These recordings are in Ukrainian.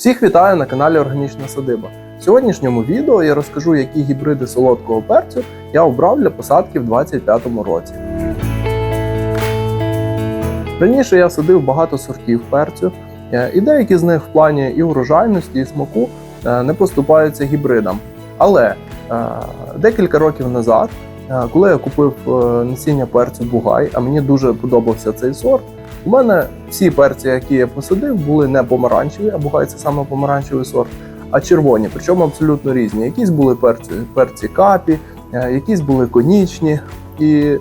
Всіх вітаю на каналі Органічна Садиба. В сьогоднішньому відео я розкажу, які гібриди солодкого перцю я обрав для посадки в 2025 році. Раніше я садив багато сортів перцю, е, і деякі з них в плані і урожайності, і смаку е, не поступаються гібридам. Але е, декілька років назад, коли я купив е, насіння перцю Бугай, а мені дуже подобався цей сорт, у мене всі перці, які я посадив, були не помаранчеві, а Бугай це саме помаранчевий сорт, а червоні, причому абсолютно різні. Якісь були перці, перці капі, е, якісь були конічні. І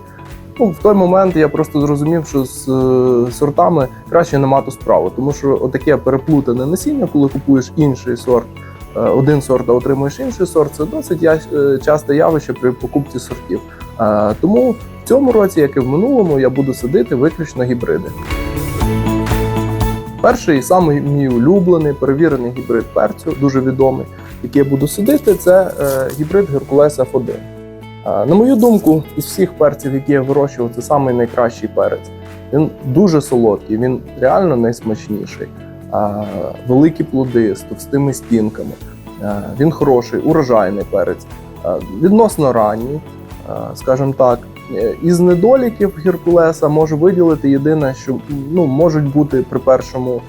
ну, в той момент я просто зрозумів, що з е, сортами краще не мати справу, тому що отаке переплутане насіння, коли купуєш інший сорт, один сорт, а отримуєш інший сорт, це досить е, часте явище при покупці сортів. Е, Тому в цьому році, як і в минулому, я буду садити виключно гібриди. Перший і самий мій улюблений перевірений гібрид перцю, дуже відомий, який я буду садити, це е, гібрид Геркулес F1. Е, На мою думку, із всіх перців, які я вирощував, це найкращий перець. Він дуже солодкий, він реально найсмачніший. Великі плоди з товстими стінками. Він хороший, урожайний перець, відносно ранній, скажімо так. Е, Із недоліків Геркулеса можу виділити єдине, що ну, можуть бути при першому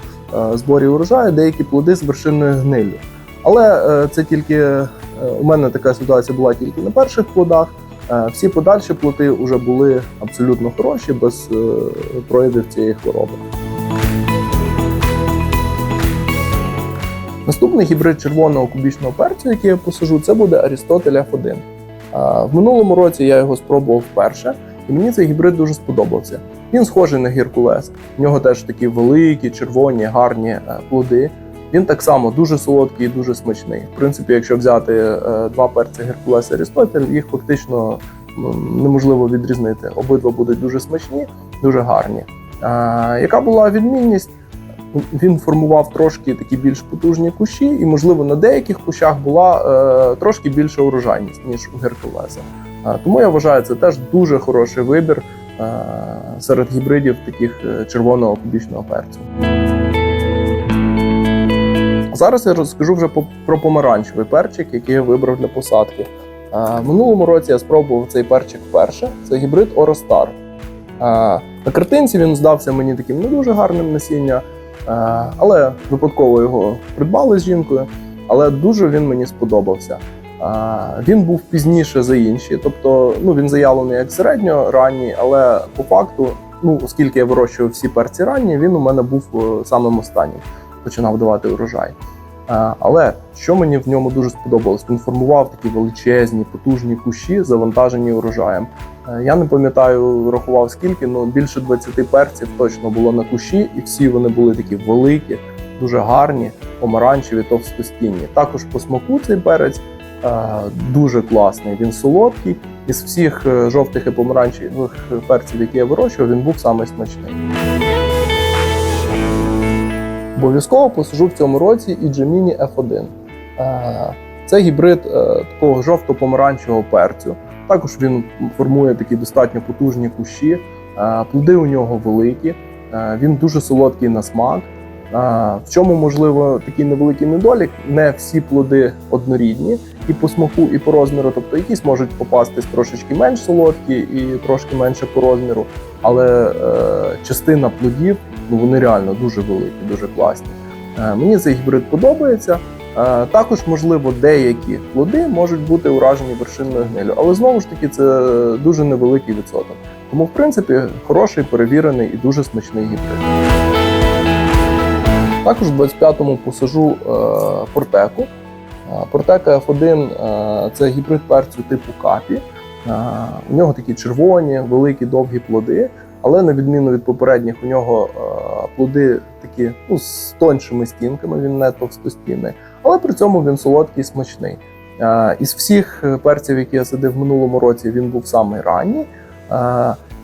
зборі урожаю деякі плоди з вершинною гниллю. Але е, це тільки е, у мене така ситуація була тільки на перших плодах. Всі подальші плоди вже були абсолютно хороші, без проявів цієї хвороби. Наступний гібрид червоного кубічного перцю, який я посажу, це буде Арістотель F1. В минулому році я його спробував вперше, і мені цей гібрид дуже сподобався. Він схожий на гіркулес. В нього теж такі великі, червоні, гарні е, плоди. Він так само дуже солодкий і дуже смачний. В принципі, якщо взяти е, два перці Геркулес і Арістотель, їх фактично ну, неможливо відрізнити. Обидва будуть дуже смачні, дуже гарні. Яка була відмінність? Він формував трошки такі більш потужні кущі, і, можливо, на деяких кущах була е, трошки більша урожайність, ніж у Геркулеса. Е, тому я вважаю, це теж дуже хороший вибір е, серед гібридів таких червоного кубічного перцю. Зараз я розкажу вже про помаранчевий перчик, який я вибрав для посадки. Минулому році я спробував цей перчик вперше. Це гібрид Оростар. На картинці він здався мені таким не дуже гарним насіння, але випадково його придбали з жінкою. Але дуже він мені сподобався. Е, Він був пізніше за інші, тобто ну, він заявлений як середньо ранній, але по факту, ну оскільки я вирощував всі перці ранні, він у мене був е, самим останнім, починав давати урожай. Е, Але що мені в ньому дуже сподобалось, він формував такі величезні, потужні кущі, завантажені урожаєм. Е, Я не пам'ятаю, рахував скільки, але більше 20 перців точно було на кущі, і всі вони були такі великі, дуже гарні, помаранчеві, товстостінні. Також по смаку цей перець е, дуже класний. Він солодкий. Із всіх жовтих і помаранчевих перців, які я вирощував, він був самий смачний. Обов'язково посажу в цьому році і Gemini F1. Е, Це гібрид е, такого жовто-помаранчевого перцю. Також він формує такі достатньо потужні кущі. Е, Плоди у нього великі, він дуже солодкий на смак. В чому можливо такий невеликий недолік? Не всі плоди однорідні і по смаку, і по розміру. Тобто якісь можуть попастись трошечки менш солодкі і трошки менше по розміру. Але частина плодів ну вони реально дуже великі, дуже класні. Е, мені цей гібрид подобається. Е, Також, можливо, деякі плоди можуть бути уражені вершинною гнилю, але знову ж таки це дуже невеликий відсоток. Тому, в принципі, хороший, перевірений і дуже смачний гібрид. Також в 25-му посажу портеку. Е, Портека F1 е, це гібрид перцю типу капі. У нього такі червоні, великі, довгі плоди, але на відміну від попередніх, у нього е, плоди такі ну, з тоншими стінками, він не товстостінний, але при цьому він солодкий і смачний. Е, Із всіх перців, які я садив в минулому році, він був самий ранній.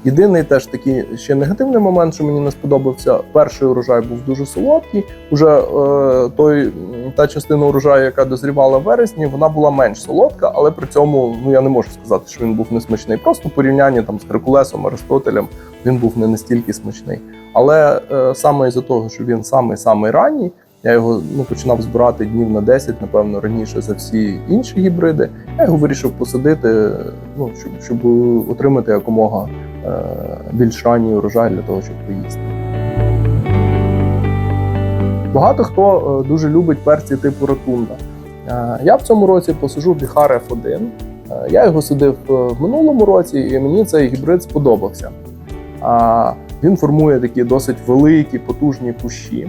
Єдиний теж такий ще негативний момент, що мені не сподобався. Перший урожай був дуже солодкий. Уже е, той та частина урожаю, яка дозрівала в вересні, вона була менш солодка, але при цьому ну я не можу сказати, що він був несмачний. Просто в порівнянні там з Геркулесом, Аристотелем він був не настільки смачний. Але е, саме із-за того, що він самий самий ранній, Я його ну, починав збирати днів на 10, напевно, раніше за всі інші гібриди. Я його вирішив посадити, ну, щоб, щоб отримати якомога е, більш ранній урожай для того, щоб поїсти. Багато хто е, дуже любить перці типу ротунда. Е, Я в цьому році посажу Біхар F1. Е, Я його садив в минулому році, і мені цей гібрид сподобався. Він формує такі досить великі, потужні кущі.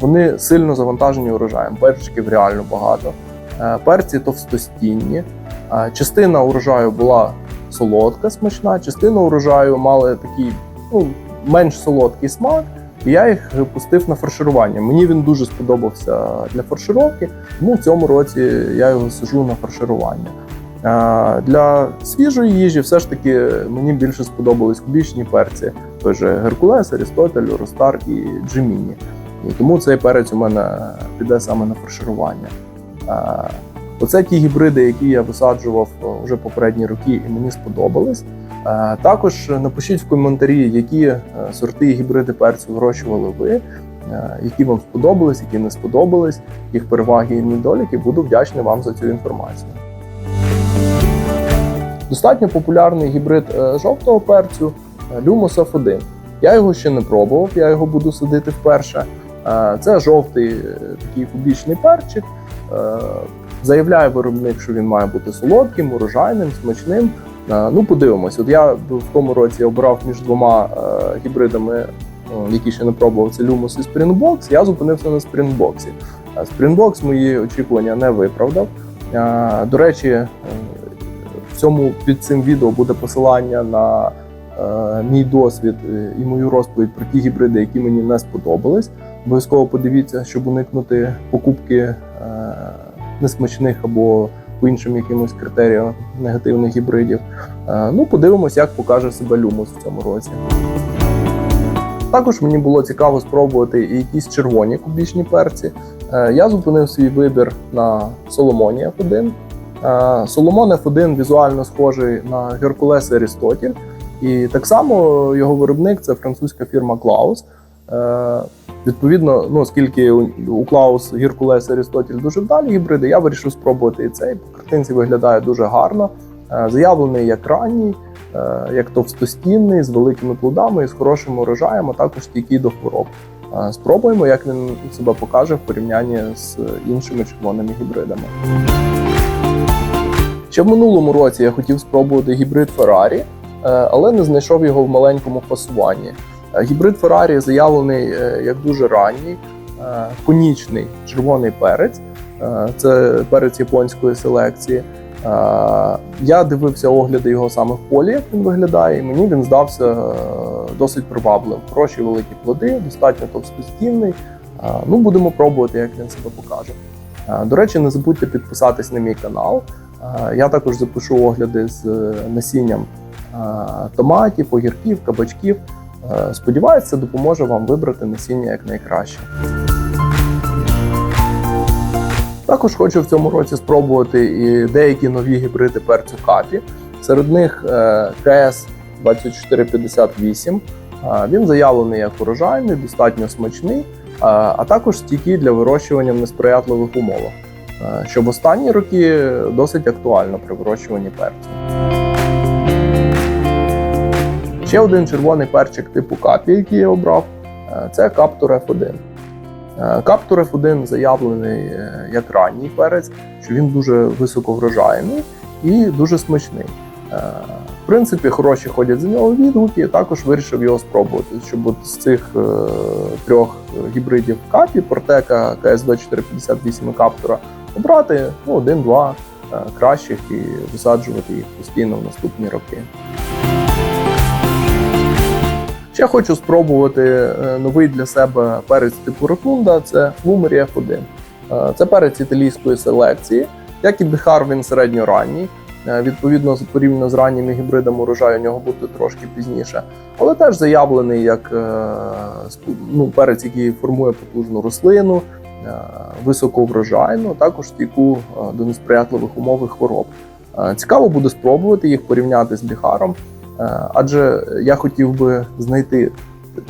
Вони сильно завантажені урожаєм. Перчиків реально багато. Е, Перці товстостінні. Частина урожаю була солодка, смачна, частина урожаю мали такий ну, менш солодкий смак. І я їх пустив на фарширування. Мені він дуже сподобався для фаршировки, тому в цьому році я його сажу на фарширування. Е, Для свіжої їжі все ж таки мені більше сподобались кубічні перці. Той же Геркулес, Арістотель, Ростар і Джеміні. І тому цей перець у мене піде саме на фарширування. Е, Оце ті гібриди, які я висаджував вже попередні роки, і мені сподобались. Е, Також напишіть в коментарі, які е, сорти і гібриди перцю вирощували ви, е, які вам сподобались, які не сподобались, їх переваги і недоліки. Буду вдячний вам за цю інформацію. Достатньо популярний гібрид е, жовтого перцю е, Lumos F1. Я його ще не пробував, я його буду садити вперше. Е, Це жовтий е, такий кубічний перчик. Е, Заявляє виробник, що він має бути солодким, урожайним, смачним. Ну, подивимось. От я в тому році обрав між двома гібридами, е, які ще не пробував, це Lumos і Springbox. Я зупинився на. Е, Springbox мої очікування не виправдав. До речі, в цьому під цим відео буде посилання на мій досвід і мою розповідь про ті гібриди, які мені не сподобались. Обов'язково подивіться, щоб уникнути покупки е, несмачних або по іншим якимось критеріям негативних гібридів. Е, Ну, подивимось, як покаже себе Люмус в цьому році. Також мені було цікаво спробувати і якісь червоні кубічні перці. Е, Я зупинив свій вибір на Соломоні F1. Е, Соломон F1 візуально схожий на Геркулес Арістотіль. І так само його виробник це французька фірма Клаус. Е, Відповідно, ну оскільки у Клаус Геркулес Арістотіль дуже вдалі гібриди, я вирішив спробувати і цей. По картинці виглядає дуже гарно. Е, Заявлений як ранній, е, як товстостінний, з великими плодами і з хорошим урожаєм, а також стійкий до хвороб. Спробуємо, як він себе покаже в порівнянні з іншими червоними гібридами. Ще в минулому році я хотів спробувати гібрид е, але не знайшов його в маленькому фасуванні. Е, Гібрид Ferrari заявлений е, як дуже ранній, е, конічний червоний перець. Це перець японської селекції. Я дивився огляди його саме в полі, як він виглядає, і мені він здався досить привабливим. Хороші великі плоди, достатньо товстостінний. Ну, будемо пробувати, як він себе покаже. До речі, не забудьте підписатись на мій канал. Я також запишу огляди з насінням томатів, огірків, кабачків. Е, Сподіваюся, це допоможе вам вибрати насіння якнайкраще. Також хочу в цьому році спробувати і деякі нові гібриди перцю капі. Серед них е, КС 2458. Е, Він заявлений як урожайний, достатньо смачний, а також стійкий для вирощування в несприятливих умовах, що в останні роки досить актуально при вирощуванні перцю. Ще один червоний перчик типу капі, який я обрав, е, це Каптур F1. Е, Каптур F1 заявлений е, як ранній перець, що він дуже високоврожайний і дуже смачний. В принципі, хороші ходять за нього відгуки, також вирішив його спробувати, щоб от з цих трьох гібридів капі, Портека, КС2458 і Каптура обрати ну, один-два кращих і висаджувати їх постійно в наступні роки. Ще хочу спробувати е, новий для себе перець типу ротунда. Це Лумері F1. Е, Це перець італійської селекції. Як і Бихар, він середньоранній. Е, Відповідно, порівняно з ранніми гібридами урожай у нього буде трошки пізніше. Але теж заявлений як ну, перець, який формує потужну рослину, високоврожайну, також стійку до несприятливих умов і хвороб. Цікаво буде спробувати їх порівняти з Біхаром. Е, Адже я хотів би знайти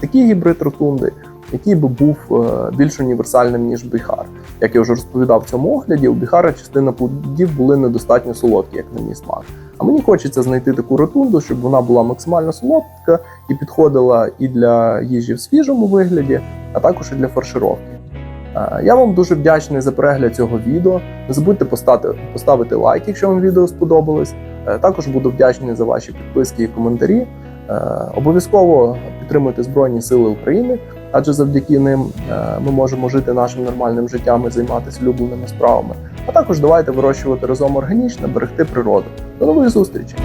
такий гібрид ротунди який би був е, більш універсальним, ніж біхар. Як я вже розповідав в цьому огляді, у біхара частина плодів були недостатньо солодкі, як на мій смак. А мені хочеться знайти таку ротунду, щоб вона була максимально солодка і підходила і для їжі в свіжому вигляді, а також і для фаршировки. Е, Я вам дуже вдячний за перегляд цього відео. Не забудьте поставити, лайк, якщо вам відео сподобалось. Е, Також буду вдячний за ваші підписки і коментарі. Е, Обов'язково підтримуйте Збройні Сили України, адже завдяки ним ми можемо жити нашим нормальним життям і займатися улюбленими справами. А також давайте вирощувати разом органічно, берегти природу. До нових зустрічей!